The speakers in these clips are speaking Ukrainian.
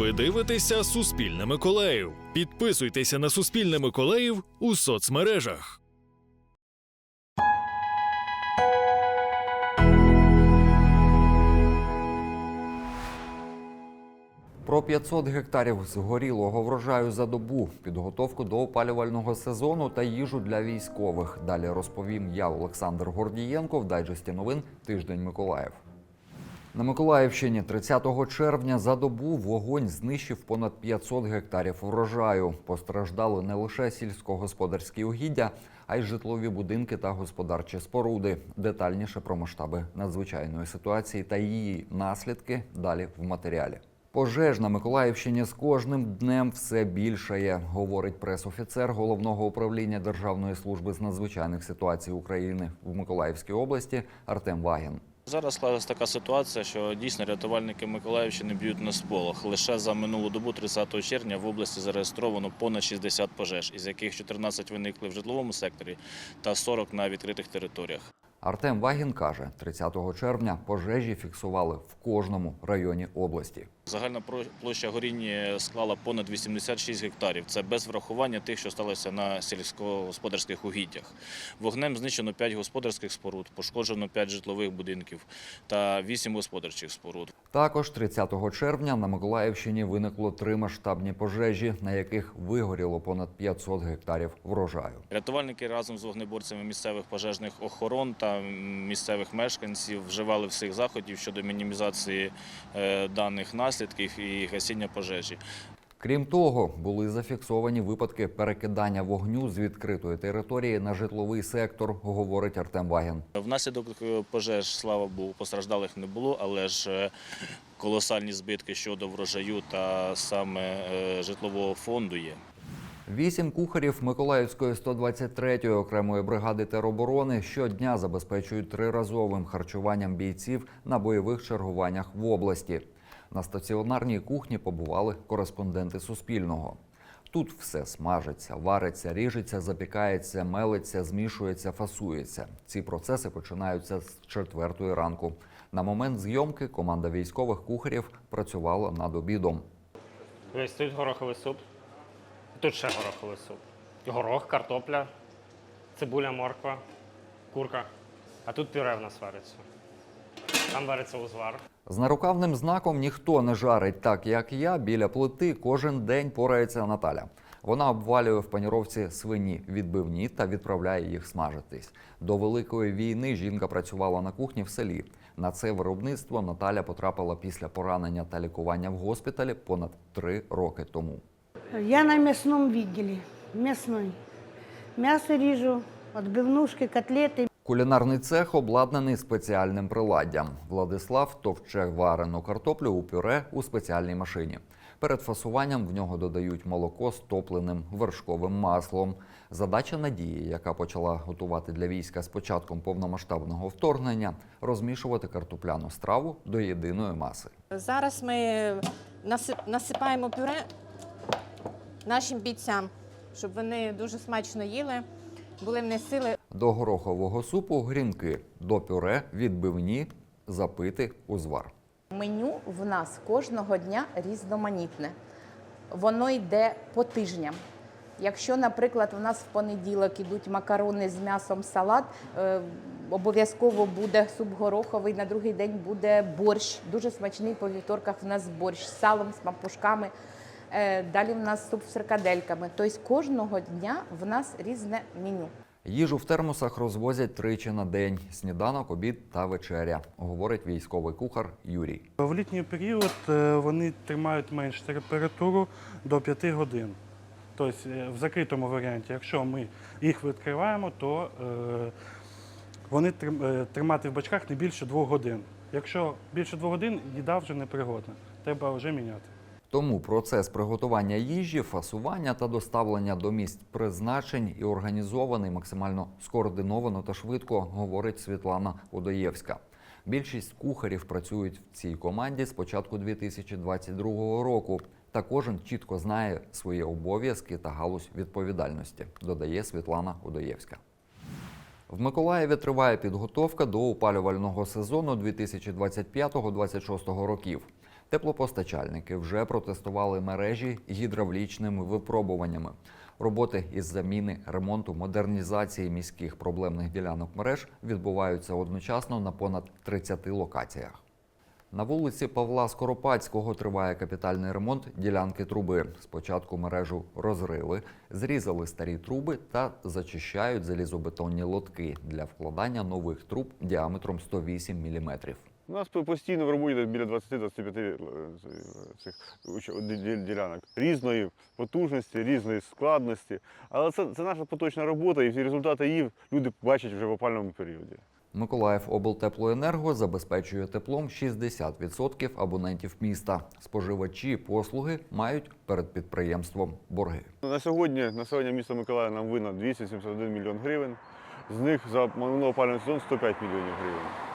Ви дивитеся Суспільне Миколаїв. Підписуйтеся на Суспільне Миколаїв у соцмережах. Про 500 гектарів згорілого врожаю за добу, підготовку до опалювального сезону та їжу для військових. Далі розповім я, Олександр Гордієнко, в дайджесті новин Тиждень Миколаїв. На Миколаївщині 30 червня за добу вогонь знищив понад 500 гектарів врожаю. Постраждали не лише сільськогосподарські угіддя, а й житлові будинки та господарчі споруди. Детальніше про масштаби надзвичайної ситуації та її наслідки далі в матеріалі. Пожеж на Миколаївщині з кожним днем все більшає, говорить пресофіцер головного управління Державної служби з надзвичайних ситуацій України в Миколаївській області Артем Вагін. Зараз склалася така ситуація, що дійсно рятувальники Миколаївщини б'ють на сполох. Лише за минулу добу, 30 червня, в області зареєстровано понад 60 пожеж, із яких 14 виникли в житловому секторі та 40 на відкритих територіях. Артем Вагін каже, 30 червня пожежі фіксували в кожному районі області. Загальна площа горіння склала понад 86 гектарів. Це без врахування тих, що сталося на сільськогосподарських угіддях. Вогнем знищено 5 господарських споруд, пошкоджено 5 житлових будинків та 8 господарчих споруд. Також 30 червня на Миколаївщині виникло три масштабні пожежі, на яких вигоріло понад 500 гектарів врожаю. Рятувальники разом з вогнеборцями місцевих пожежних охорон та місцевих мешканців вживали всіх заходів щодо мінімізації е, даних наслідків і гасіння пожежі. Крім того, були зафіксовані випадки перекидання вогню з відкритої території на житловий сектор, говорить Артем Вагін. Внаслідок е, пожеж, слава Богу, постраждалих не було, але ж е, колосальні збитки щодо врожаю та саме е, житлового фонду є. Вісім кухарів Миколаївської 123-ї окремої бригади тероборони щодня забезпечують триразовим харчуванням бійців на бойових чергуваннях в області. На стаціонарній кухні побували кореспонденти Суспільного. Тут все смажиться, вариться, ріжеться, запікається, мелиться, змішується, фасується. Ці процеси починаються з четвертої ранку. На момент зйомки команда військових кухарів працювала над обідом. Ось тут гороховий суп. Тут ще гороховий суп. Горох, картопля, цибуля, морква, курка. А тут пюре в нас вариться. Там вариться узвар. З нарукавним знаком ніхто не жарить так, як я. Біля плити кожен день порається Наталя. Вона обвалює в паніровці свині відбивні та відправляє їх смажитись. До великої війни жінка працювала на кухні в селі. На це виробництво Наталя потрапила після поранення та лікування в госпіталі понад три роки тому. Я на мясном виделе, мясной. Мясо режу, отбивнушки, котлеты. Кулінарний цех обладнаний спеціальним приладдям. Владислав товче варену картоплю у пюре у спеціальній машині. Перед фасуванням в нього додають молоко з топленим вершковим маслом. Задача Надії, яка почала готувати для війська з початком повномасштабного вторгнення, розмішувати картопляну страву до єдиної маси. Зараз ми наси- насипаємо пюре нашим бійцям, щоб вони дуже смачно їли, були в них сили. До горохового супу грінки, до пюре відбивні, запити узвар. Меню в нас кожного дня різноманітне. Воно йде по тижням. Якщо, наприклад, у нас в понеділок ідуть макарони з м'ясом, салат, е, обов'язково буде суп гороховий, на другий день буде борщ. Дуже смачний по вівторках в нас борщ з салом, з пампушками. Е, Далі в нас суп з фрикадельками. Тобто кожного дня в нас різне меню. Їжу в термосах розвозять тричі на день: сніданок, обід та вечеря, говорить військовий кухар Юрій. В літній період е, вони тримають менш температуру до 5 годин. Тобто е, в закритому варіанті, якщо ми їх відкриваємо, то е, вони тримати в бачках не більше 2 годин. Якщо більше 2 годин, їда вже непригодна. Треба вже міняти. Тому процес приготування їжі, фасування та доставлення до місць призначень і організований максимально скоординовано та швидко, говорить Світлана Удоєвська. Більшість кухарів працюють в цій команді з початку 2022 року. Та кожен чітко знає свої обов'язки та галузь відповідальності, додає Світлана Удоєвська. В Миколаєві триває підготовка до опалювального сезону 2025-2026 років. Теплопостачальники вже протестували мережі гідравлічними випробуваннями. Роботи із заміни, ремонту, модернізації міських проблемних ділянок мереж відбуваються одночасно на понад 30 локаціях. На вулиці Павла Скоропадського триває капітальний ремонт ділянки труби. Спочатку мережу розрили, зрізали старі труби та зачищають залізобетонні лотки для вкладання нових труб діаметром 108 мм. У нас постійно в роботі біля 20-25 е, цих ді- ділянок різної потужності, різної складності. Але це, це наша поточна робота, і всі результати її люди бачать вже в опальному періоді. Миколаїв облтеплоенерго забезпечує теплом 60% абонентів міста. Споживачі послуги мають перед підприємством борги. На сьогодні населення міста Миколаїв нам винно 271 мільйон гривень. З них за минулий опалювальний сезон 105 мільйонів гривень.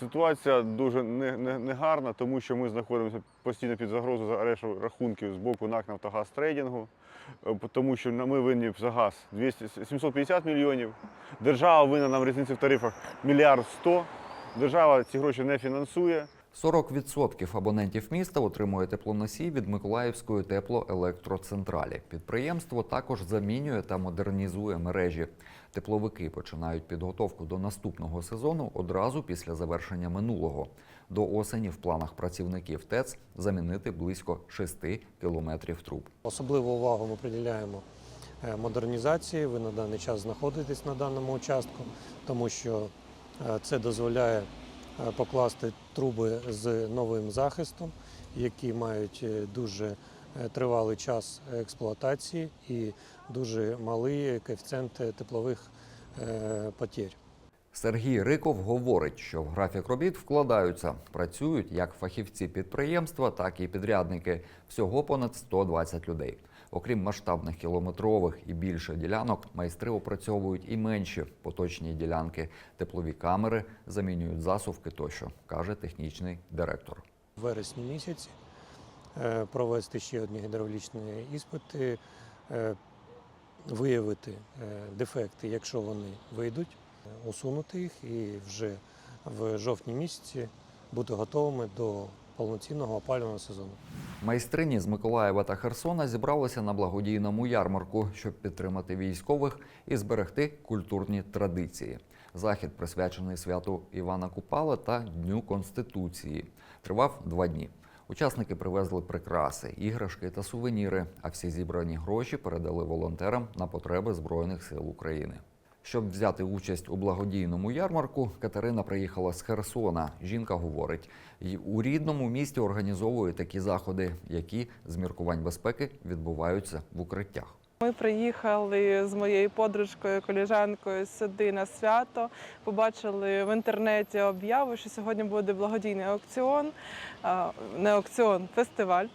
Ситуація дуже не- не- негарна, тому що ми знаходимося постійно під загрозою за арешту рахунків з боку НАК «Нафтогаз Трейдингу, е, тому що ми винні за газ 200, 750 мільйонів. Держава винна нам різницю в тарифах мільярд 100. Держава ці гроші не фінансує. 40% абонентів міста отримує теплоносій від Миколаївської теплоелектроцентралі. Підприємство також замінює та модернізує мережі. Тепловики починають підготовку до наступного сезону одразу після завершення минулого. До осені в планах працівників ТЕЦ замінити близько 6 кілометрів труб. Особливу увагу ми приділяємо е, модернізації. Ви на даний час знаходитесь на даному участку, тому що е, це дозволяє е, покласти труби з новим захистом, які мають дуже тривалий час експлуатації і дуже малий коефіцієнт теплових е, потерь. Сергій Риков говорить, що в графік робіт вкладаються, працюють як фахівці підприємства, так і підрядники. Всього понад 120 людей. Окрім масштабних кілометрових і більше ділянок, майстри опрацьовують і менші поточні ділянки, теплові камери, замінюють засувки тощо, каже технічний директор. В вересні місяці е, провести ще одні гідравлічні іспити, е, виявити е, дефекти, якщо вони вийдуть, е, усунути їх і вже в жовтні місяці бути готовими до повноцінного опалювального сезону. Майстрині з Миколаєва та Херсона зібралися на благодійному ярмарку, щоб підтримати військових і зберегти культурні традиції. Захід присвячений святу Івана Купала та Дню Конституції. Тривав два дні. Учасники привезли прикраси, іграшки та сувеніри, а всі зібрані гроші передали волонтерам на потреби Збройних сил України. Щоб взяти участь у благодійному ярмарку, Катерина приїхала з Херсона. Жінка говорить, «І у рідному місті організовують такі заходи, які з міркувань безпеки відбуваються в укриттях. Ми приїхали з моєю подружкою, коліжанкою сюди на свято. Побачили в інтернеті об'яву, що сьогодні буде благодійний аукціон, не аукціон, фестиваль.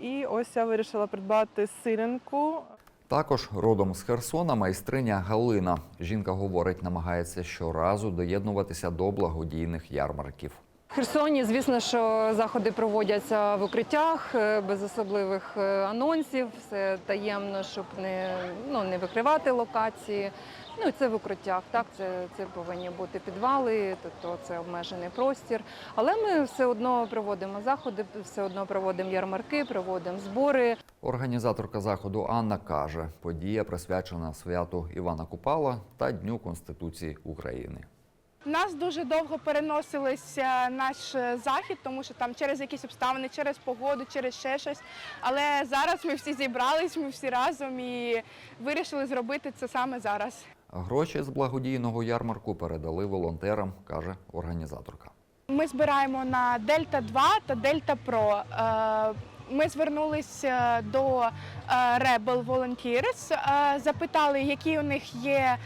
І ось я вирішила придбати силянку. Також родом з Херсона майстриня Галина. Жінка говорить, намагається щоразу доєднуватися до благодійних ярмарків. Херсоні, звісно, що заходи проводяться в укриттях е, без особливих е, анонсів, все таємно, щоб не, ну, не викривати локації. Ну це в укриттях. Так, це, це повинні бути підвали, тобто це обмежений простір. Але ми все одно проводимо заходи, все одно проводимо ярмарки, проводимо збори. Організаторка заходу Анна каже, подія присвячена святу Івана Купала та Дню Конституції України. У нас дуже довго переносилися наш е, захід, тому що там через якісь обставини, через погоду, через ще щось. Але зараз ми всі зібрались, ми всі разом і вирішили зробити це саме зараз. Гроші з благодійного ярмарку передали волонтерам, каже організаторка. Ми збираємо на Дельта 2 та Дельта Про. Е, Ми звернулися до е, Rebel Volunteers, запитали, які у них є.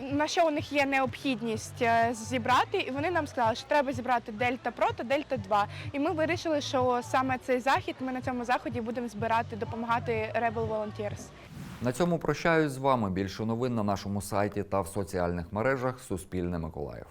На що у них є необхідність е, зібрати, і вони нам сказали, що треба зібрати Дельта Про та Дельта 2. І ми вирішили, що саме цей захід ми на цьому заході будемо збирати, допомагати Rebel Volunteers. На цьому прощаюсь з вами. Більше новин на нашому сайті та в соціальних мережах Суспільне Миколаїв.